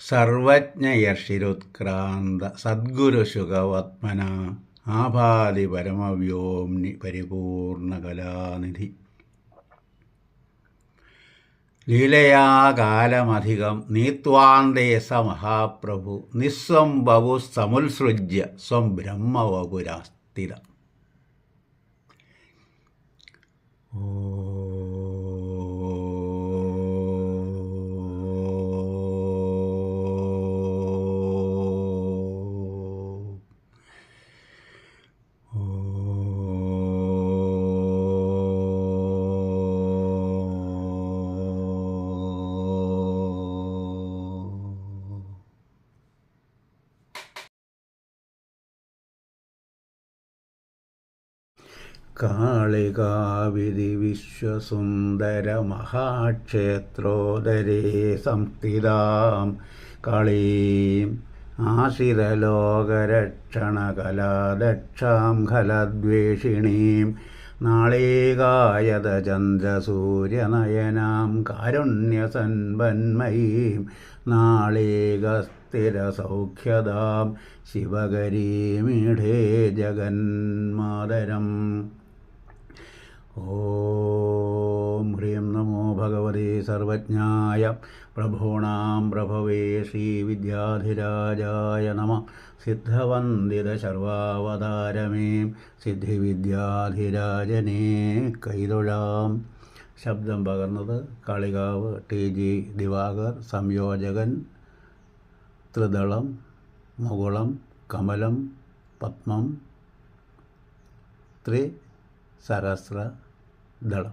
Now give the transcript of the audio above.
സർവജ്ഞയർഷിരുത്ക്രാന്ത സദ്ഗുരുശുഖവത്മന ആഭാതി പരമവ്യോംനി പരിപൂർണകലാനിധി. ലീലയാ കാലമധികം നീത്വാന്തേ സ മഹാപ്രഭു നിസ്വം ബഹു സമുത്സൃജ്യ സ്വം ബ്രഹ്മവപുരാസ്ഥിതം കാളികാവിധി വിശ്വസുന്ദര മഹാക്ഷേത്രോദരേ സംസ്ഥിതാം കളീം ആശിരലോകരക്ഷണകലാദക്ഷാം ഖലദ്വേഷിണീം നാളേകായതചന്ദ്രസൂര്യനയനാം കാരുണ്യസൻപന്മയീം നാളീകസ്ഥിരസൗഖ്യതാം ശിവകരീമീഢേ ജഗന്മാതരം. ഓം ഹ്രീം നമോ ഭഗവതി സർവജ്ഞായ പ്രഭൂണാം പ്രഭവേ ശ്രീവിദ്യാധിരാജായ നമ. സിദ്ധവന്ദിത സിദ്ധവന്ദിതശർവാവതാരമേം സിദ്ധിവിദ്യാധിരാജനേ കൈതൊഴാം. ശബ്ദം പകർന്നത് കാളികാവ് ടി ജി ദിവാകർ സംയോജകൻ ത്രിദളം മുകുളം കമലം പത്മം ത്രി સહરાસ્ત્ર દળ.